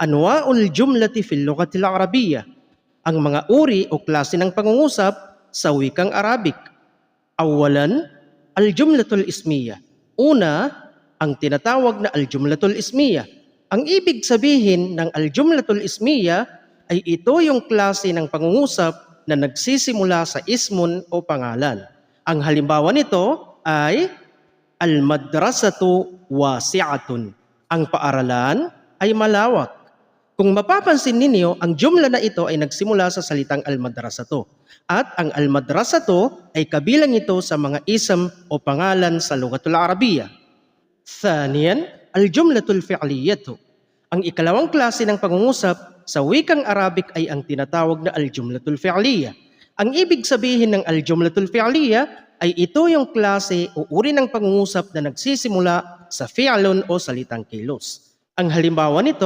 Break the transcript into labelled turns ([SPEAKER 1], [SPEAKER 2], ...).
[SPEAKER 1] Anwa'ul jumlati fil lughatil arabiyya. Ang mga uri o klase ng pangungusap sa wikang Arabic. Awalan, al-jumlatul ismiyya. Una, ang tinatawag na al-jumlatul ismiyya. Ang ibig sabihin ng al-jumlatul ismiyya ay ito yung klase ng pangungusap na nagsisimula sa ismun o pangalan. Ang halimbawa nito ay al-madrasatu wasi'atun. Ang paaralan ay malawak. Kung mapapansin ninyo, ang jumla na ito ay nagsimula sa salitang al-madrasatu. At ang al-madrasatu ay kabilang ito sa mga ism o pangalan sa lugatul Arabiya. Thaniyan, al-jumlatul fi'liyatu. Ang ikalawang klase ng pangungusap sa wikang Arabic ay ang tinatawag na al-jumlatul fi'liya. Ang ibig sabihin ng al-jumlatul fi'liya ay ito yung klase o uri ng pangungusap na nagsisimula sa fi'lun o salitang kilos. Ang halimbawa nito